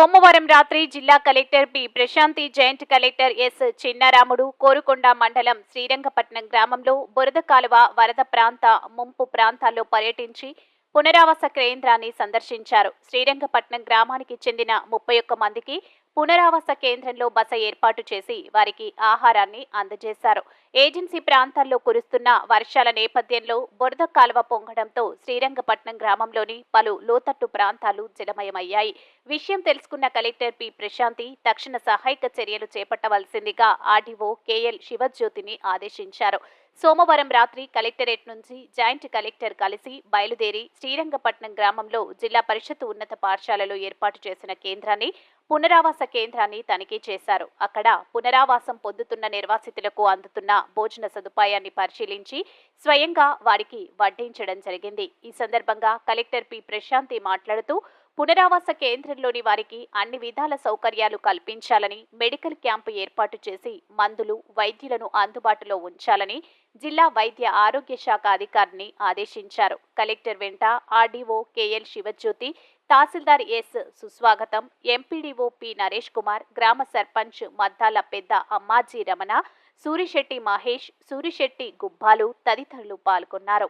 సోమవారం రాత్రి జిల్లా collector P Prashanthi joint collector S. Chinnaramudu Korukonda మండలం శ్రీరంగపట్నం గ్రామంలో బురద కాలువ వరద ప్రాంత ముంపు ప్రాంతాల్లో పర్యటించి పునరావాస కేంద్రాన్ని సందర్శించారు. శ్రీరంగపట్నం గ్రామానికి చెందిన ముప్పై ఒక్క మందికి పునరావాస కేంద్రంలో బస ఏర్పాటు చేసి వారికి ఆహారాన్ని అందజేశారు. ఏజెన్సీ ప్రాంతాల్లో కురుస్తున్న వర్షాల నేపథ్యంలో బురద కాలువ పొంగడంతో శ్రీరంగపట్నం గ్రామంలోని పలు లోతట్టు ప్రాంతాలు జలమయమయ్యాయి. విషయం తెలుసుకున్న కలెక్టర్ పి. ప్రశాంతి తక్షణ సహాయక చర్యలు చేపట్టవలసిందిగా ఆర్డీఓ కేఎల్ శివజ్యోతిని ఆదేశించారు. సోమవారం రాత్రి కలెక్టరేట్ నుంచి జాయింట్ కలెక్టర్ కలిసి బయలుదేరి శ్రీరంగపట్నం గ్రామంలో జిల్లా పరిషత్ ఉన్నత పాఠశాలలో ఏర్పాటు చేసిన కేంద్రాన్ని పునరావాస కేంద్రాన్ని తనిఖీ చేశారు. అక్కడ పునరావాసం పొందుతున్న నిర్వాసితులకు అందుతున్న భోజన సదుపాయాన్ని పరిశీలించి స్వయంగా వారికి వడ్డించడం జరిగింది. ఈ సందర్భంగా కలెక్టర్ పి. ప్రశాంతి మాట్లాడుతూ పునరావాస కేంద్రంలోని వారికి అన్ని విధాల సౌకర్యాలు కల్పించాలని మెడికల్ క్యాంపు ఏర్పాటు చేసి మందులు వైద్యులను అందుబాటులో ఉంచాలని జిల్లా వైద్య ఆరోగ్య శాఖ అధికారిని ఆదేశించారు. కలెక్టర్ వెంట ఆర్డీఓ కేఎల్ శివజ్యోతి తహసీల్దార్ ఎస్ సుస్వాగతం. ఎంపీడీఓ పి నరేష్ కుమార్ గ్రామ సర్పంచ్ మద్దాల పెద్ద అమ్మాజీ రమణ సూరిశెట్టి మహేష్ సూరిశెట్టి గుబ్బాలు తదితరులు పాల్గొన్నారు.